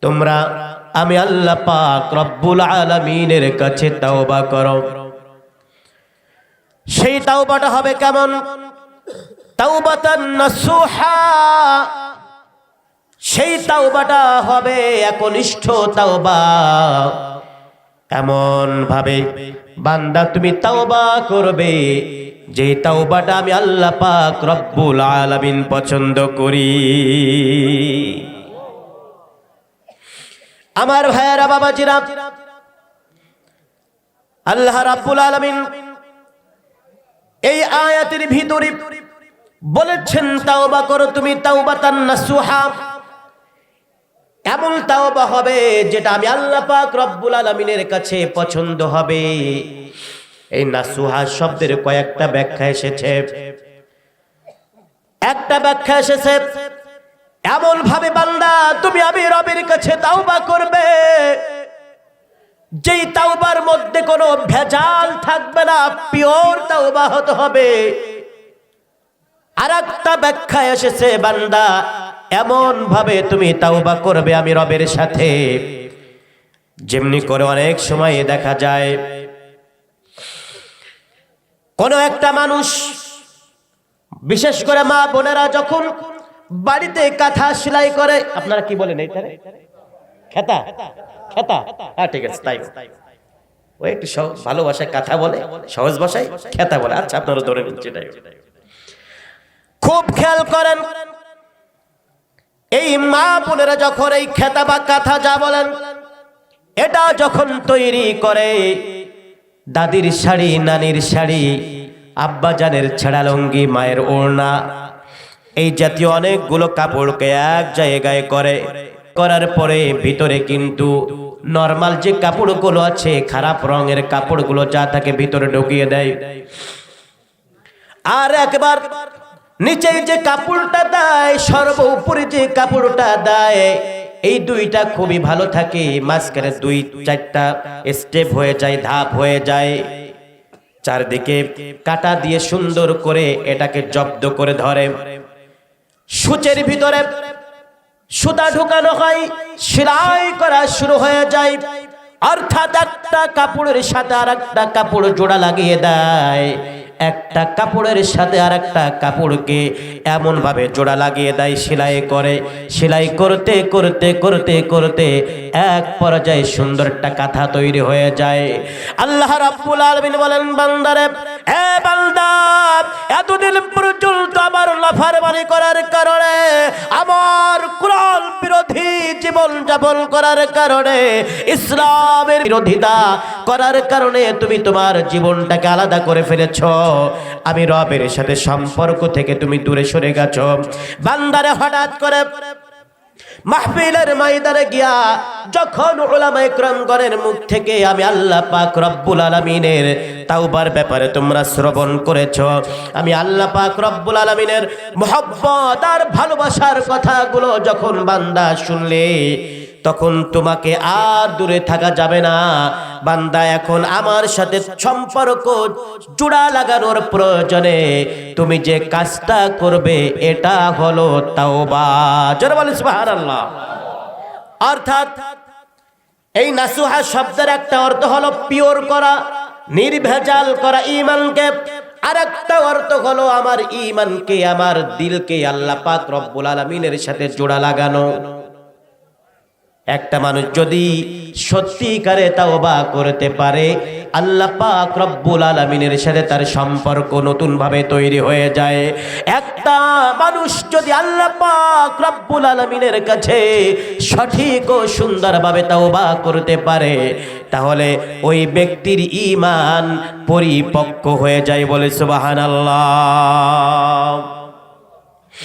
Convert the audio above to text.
তোমরা, আমি আল্লাহ পাক রব্বুল আলামিনের কাছে তাওবা করো। সেই তাওবাটা হবে কেমন? সেই তাওবাটা হবে একনিষ্ঠ তাওবা। এমন ভাবে? বান্দা, তুমি তাওবা করবে। যে তাওবাটা আমি আল্লাহ পাক রব্বুল আলামিন পছন্দ করি। আমার ভাইয়ারা, বাবাজিরা, আল্লাহ রাব্বুল আলামিন এই আয়াতের ভিতরে বলেছেন, তাওবা করো তুমি তাওবাতান নাসুহা। এমন তাওবা হবে যেটা আমি আল্লাহ পাক রব্বুল আলামিনের কাছে পছন্দ হবে। এই নাসুহা শব্দের কয়েকটা ব্যাখ্যা এসেছে। একটা ব্যাখ্যা এসেছে এমন ভাবে বান্দা, তুমি আমি রবের কাছে তাওবা করবে। যেই তাওবার মধ্যে কোনো ভেজাল থাকবে না, পিওর তাওবা হতে হবে। আর একটা ব্যাখ্যা এসেছে, বান্দা এমন ভাবে তুমি তাওবা করবে আমি রবের সাথে। যেমনি করে অনেক সময় দেখা যায়, কোন একটা মানুষ, বিশেষ করে মা বোনেরা যখন বাড়িতে কাঁথা সেলাই করে। আপনারা কি বলেন এইটারে খেতা? খেতা? হ্যাঁ ঠিক আছে তাই। ও একটু ভালো ভাষায় কথা বলে সহজ ভাষায় খেতা বলে। আচ্ছা আপনারা ধরে নিন সেটাই খুব খেয়াল করেন এই মা বোনেরা যখন এই খেতা বা কাঁথা যা বলেন এটা যখন তৈরি করে দাদির শাড়ি নানির শাড়ি আব্বাজানের ছেঁড়া লুঙ্গি মায়ের ওড়না এই জাতীয় অনেকগুলো কাপড়কে এক জায়গায় করে। করার পরে ভিতরে কিন্তু নর্মাল যে কাপড়গুলো আছে, খারাপ রঙের কাপড়গুলো যা থাকে ভিতরে ঢুকিয়ে দেয়। আর একবার নিচে যে কাপড়টা দেয় সর্ব উপরে যে কাপড়টা দেয়, এই দুইটা খুবই ভালো থাকে। মাঝখানে দুই, চারটা স্টেপ হয়ে যায়, ধাপ হয়ে যায়। চারদিকে কাটা দিয়ে সুন্দর করে এটাকে জব্দ করে ধরে। সূচের ভিতরে সুতা ঢুকানো হয়, সেলাই করা শুরু হয়ে যায়। অর্থাৎ একটা কাপড়ের সাথে আর একটা কাপড় জোড়া লাগিয়ে দেয়। একটা কাপড়ের সাথে আর একটা কাপড়কে এমন ভাবে জোড়া লাগিয়ে দেয়, সেলাই করে। সেলাই করতে করতে করতে করতে এক পর্যায়ে সুন্দর একটা কাঁথা তৈরি হয়ে যায়। আল্লাহ রাব্বুল আলামিন বলেন, বান্দারে, এ বান্দা, এতদিন পর্যন্ত আমার লাফারবানি করার কারণে, আমার কুরআন বিরোধী জীবন যাপন করার কারণে, ইসলামের বিরোধিতা করার কারণে তুমি তোমার জীবনটাকে আলাদা করে ফেলেছ। আমি রবের সাথে সম্পর্ক থেকে তুমি দূরে সরে গেছো। বান্দারে হঠাৎ করে মাহফিলের ময়দানে গিয়া যখন ওলামা ইকরামগণের মুখ থেকে আমি আল্লাহ পাক রব্বুল আলামিনের তাওবার ব্যাপারে তোমরা শ্রবণ করেছ, আমি আল্লাহ পাক রব্বুল আলামিনের মোহব্বত আর ভালোবাসার কথাগুলো যখন বান্দা শুনলে তখন তোমাকে আর দূরে থাকা যাবে না। বান্দা, এখন আমার সাথে সম্পর্ক জোড়া লাগানোর প্রয়োজনে তুমি যে কাজটা করবে, এটা হলো তাওবা। জোরে অর্থাৎ এই নাসুহা শব্দের একটা অর্থ হলো পিওর করা, নির্ভেজাল করা ইমানকে আর একটা অর্থ হলো আমার ইমানকে আমার দিলকে আল্লাহ পাক রব্বুল আলামিনের সাথে জোড়া লাগানো। একটা মানুষ যদি সত্যিকারে তাওবা করতে পারে, আল্লাহ পাক রব্বুল আলামিনের সাথে তার সম্পর্ক নতুন ভাবে তৈরি হয়ে যায়। একটা মানুষ যদি আল্লাহ পাক রব্বুল আলামিনের কাছে সঠিক ও সুন্দরভাবে তাও তাওবা করতে পারে, তাহলে ওই ব্যক্তির ঈমান পরিপক্ক হয়ে যায় বলে সুবহানাল্লাহ।